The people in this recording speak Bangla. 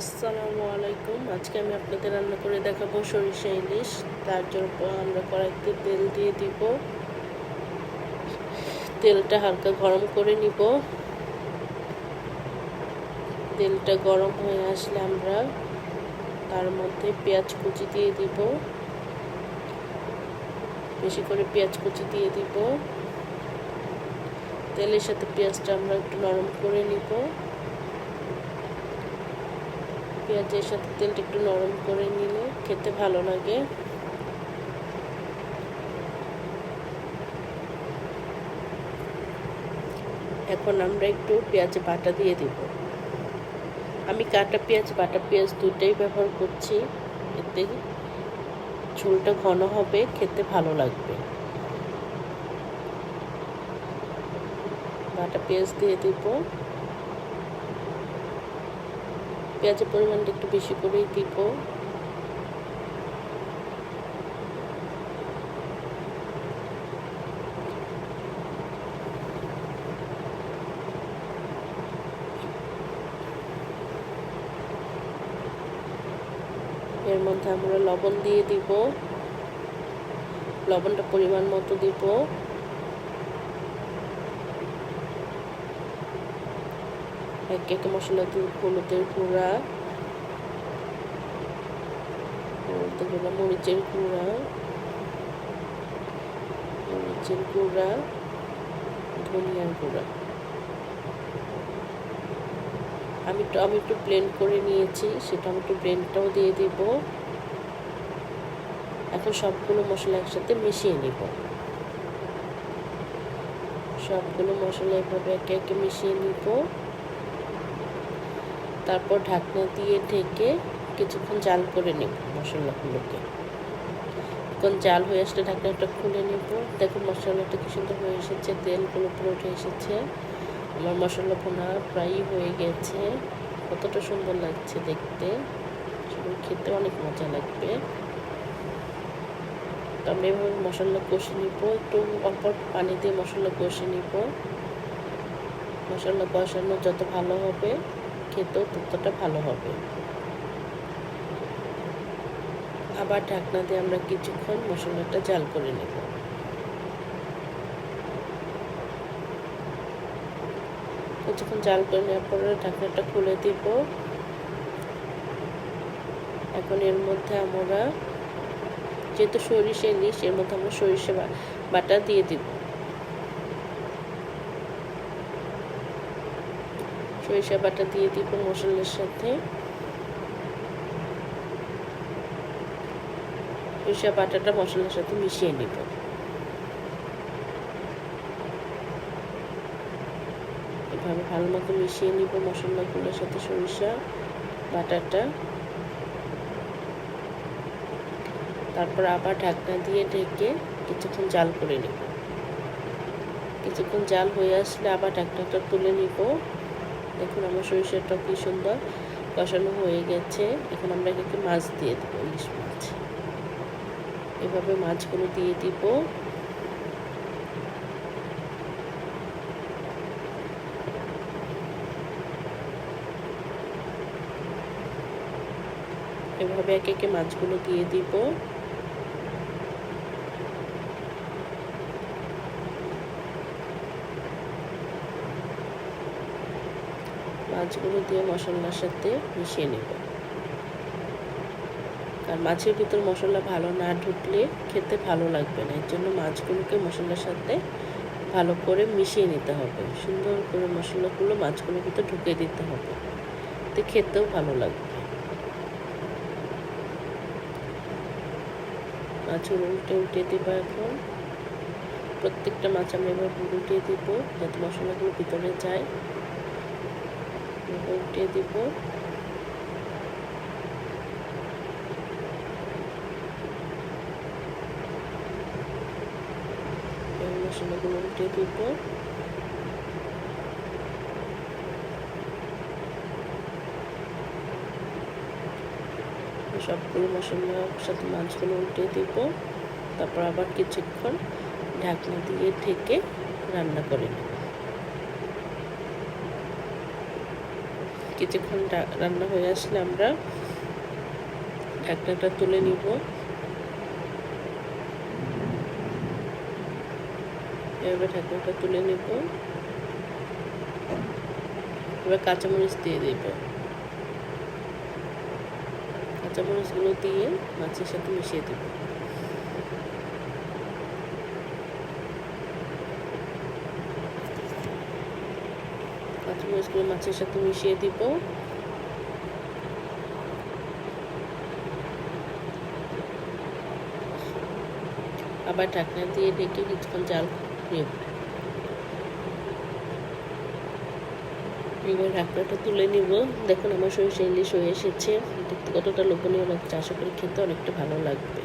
আসসালামু আলাইকুম। আজকে আমি আপনাদের রান্না করে দেখাবো সরিষা ইলিশ। তার জন্য আমরা কড়াইতে তেল দিয়ে দিব। তেলটা হালকা গরম করে নিব। তেলটা গরম হয়ে আসলে আমরা তার মধ্যে পেঁয়াজ কুচি দিয়ে দিব। বেশি করে পেঁয়াজ কুচি দিয়ে দিব। তেলের সাথে পেঁয়াজটা আমরা একটু নরম করে নিব। পেঁয়াজের সাথে তেলটা একটু নরম করে নিলে খেতে ভালো লাগে। এখন আমরা একটু পেঁয়াজ বাটা দিয়ে দিব। আমি কাটা পেঁয়াজ, বাটা পেঁয়াজ দুটাই ব্যবহার করছি। এতে ঝোলটা ঘন হবে, খেতে ভালো লাগবে। বাটা পেঁয়াজ দিয়ে দিব। পেঁয়াজের পরিমাণটা একটু বেশি করেই দিব। এর মধ্যে আমরা লবণ দিয়ে দিব। লবণটা পরিমাণ মতো দিব। এক এক মশলা দিয়ে হলুদের গুঁড়া হলুদের গুঁড়া মরিচের গুঁড়া মরিচের গুঁড়া ধনিয়ার গুঁড়া আমি টমেটো ব্লেন্ড করে নিয়েছি সে টমেটো ব্লেন্ডটাও দিয়ে দিব এখন সবগুলো মশলা একসাথে মিশিয়ে নিব সবগুলো মশলা এভাবে একে একে মিশিয়ে নিব তারপর ঢাকনা দিয়ে ঢেকে কিছুক্ষণ জাল করে নেব মশলাগুলোকে। এখন জাল হয়ে আসলে ঢাকনাটা খুলে নেব। দেখুন মশলাটা কি সুন্দর হয়ে এসেছে, তেলগুলো পুরো উঠে এসেছে। আমার মশলা ভোনা প্রায়ই হয়ে গেছে। কতটা সুন্দর লাগছে দেখতে। খেতে অনেক মজা লাগবে। তো আমরা এভাবে মশলা কষে নিব। একটু অল্প পানি দিয়ে মশলা কষে নিব। মশলা কষানো যত ভালো হবে। খেতেও ততটা ভালো হবে। আবার ঢাকনা দিয়ে আমরা কিছুক্ষণ মশলাটা জাল করে নেব। কিছুক্ষণ জাল করে নেওয়ার পরে ঢাকনাটা খুলে দিব। এখন এর মধ্যে আমরা, যেহেতু সরিষা ইলিশ, এর মধ্যে আমরা সরিষা বাটা দিয়ে দিব। সরিষা বাটা দিয়ে দিব মশলার সাথে। সরিষা বাটাটা মশলার সাথে মিশিয়ে নিব। এভাবে ভালো মতো মিশিয়ে নিব মশলাগুলোর সাথে সরিষা বাটাটা তারপর আবার ঢাকনা দিয়ে ঢেকে কিছুক্ষণ জাল করে নিব। কিছুক্ষণ জাল হয়ে আসলে আবার ঢাকনাটা তুলে নিব। দেখুন আমার সরিষাটা কি সুন্দর কষানো হয়ে গেছে। এখন আমরা একে মাছ দিয়ে দেবো, ইলিশ মাছ। এভাবে মাছগুলো দিয়ে দিব। এভাবে একে একে মাছগুলো দিয়ে দিব। মাছগুলো দিয়ে মশলার সাথে মিশিয়ে নেব। আর মাছের ভিতর মশলা ভালো না ঢুকলে খেতে ভালো লাগবে না। এর জন্য মাছগুলোকে মশলার সাথে ভালো করে মিশিয়ে নিতে হবে। সুন্দর করে মশলাগুলো মাছগুলোর ভিতর ঢুকে দিতে হবে। তো খেতেও ভালো লাগবে। মাছগুলো উল্টে উল্টে দিব এখন। প্রত্যেকটা মাছ আমি এবার উল্টে দিব যাতে মশলাগুলো ভিতরে যায়। উল্টে দিব। মশলাগুলো উল্টে দিব। সবগুলো মশলার সাথে মাছগুলো উল্টে দিব। তারপর আবার কিছুক্ষণ ঢাকনা দিয়ে ঢেকে রান্না করে নেব। কিছুক্ষণ রান্না হয়ে আসলে আমরা ঢাকনাটা তুলে নিব। এভাবে ঢাকনাটা তুলে নিব। এবার কাঁচামরিচ দিয়ে দেব। কাঁচামরিচগুলো দিয়ে মাছের সাথে মিশিয়ে দেব। কাঁচামরিচগুলো মাছের সাথে মিশিয়ে দিব। আবার ঢাকনা দিয়ে ঢেকে কিছুক্ষণ জাল নেব এবার ঢাকনাটা তুলে নিব। দেখুন, আমার সরিষা ইলিশ হয়ে এসেছে। দেখতে কতটা লোভনীয় লাগছে। আশা করি খেতে অনেকটা ভালো লাগবে।